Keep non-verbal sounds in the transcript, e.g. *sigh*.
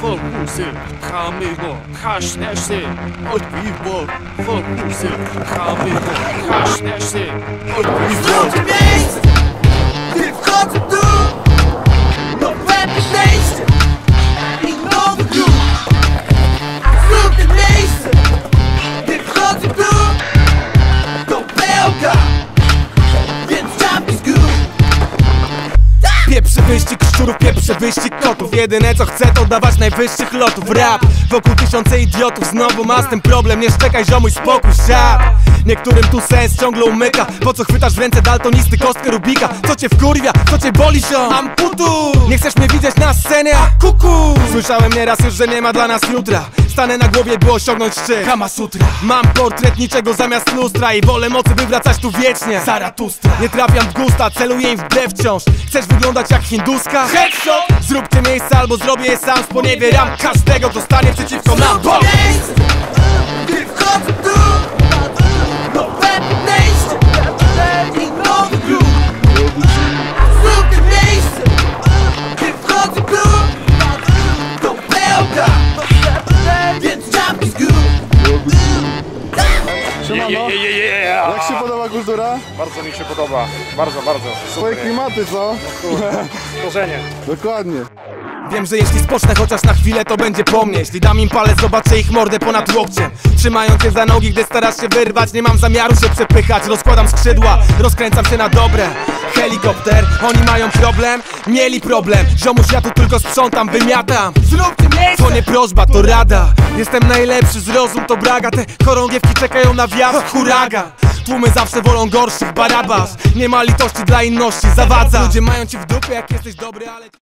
Formuzy, chamy go, haśniesz się Od piwo, formuzy, chamy go, haśniesz się Od piwo wyścig szczurów, pieprzy wyścig kotów. Jedyne co chcę to dawać najwyższych lotów. Rap wokół tysiące idiotów Znowu ma z tym problem, nie szczekaj ziomuj spokój siad. Niektórym tu sens ciągle umyka. Po co chwytasz w ręce daltonisty kostkę Rubika? Co cię wkurwia, co cię boli ziom? Mam putu Nie chcesz mnie widzieć na scenie, a kuku. Słyszałem nieraz już, że nie ma dla nas jutra Stanę na głowie, by osiągnąć szczyt. Kama Sutra. Mam portret niczego zamiast lustra I wolę mocy, by wracać tu wiecznie. Zaratustra. Nie trafiam w gusta, celuję im w brew wciąż. Chcesz wyglądać jak hinduska? Headshot! Zróbcie miejsce albo zrobię je sam Sponiewieram każdego, kto stanie przeciwko nam. Bo! Siemano, Je, je, je, jak się podoba kultura? Bardzo mi się podoba, bardzo, bardzo. Twoje klimaty, co? *laughs* Korzenie. Dokładnie. Wiem, że jeśli spocznę chociaż na chwilę, to będzie po mnie. Jeśli dam im palec, zobaczę ich mordę ponad łokciem Trzymając się za nogi, gdy starasz się wyrwać Nie mam zamiaru się przepychać, rozkładam skrzydła Rozkręcam się na dobre. Helikopter, oni mają problem? Mieli problem. Ziomuś, ja tu tylko sprzątam, wymiatam Zróbcie miejsce! To nie prośba, to rada. Jestem najlepszy, zrozum to braga. Te chorągiewki czekają na wjazd, huragan Tłumy zawsze wolą gorszych, barabasz. Nie ma litości dla inności, zawadza. Ludzie mają ci w dupie, jak jesteś dobry, ale...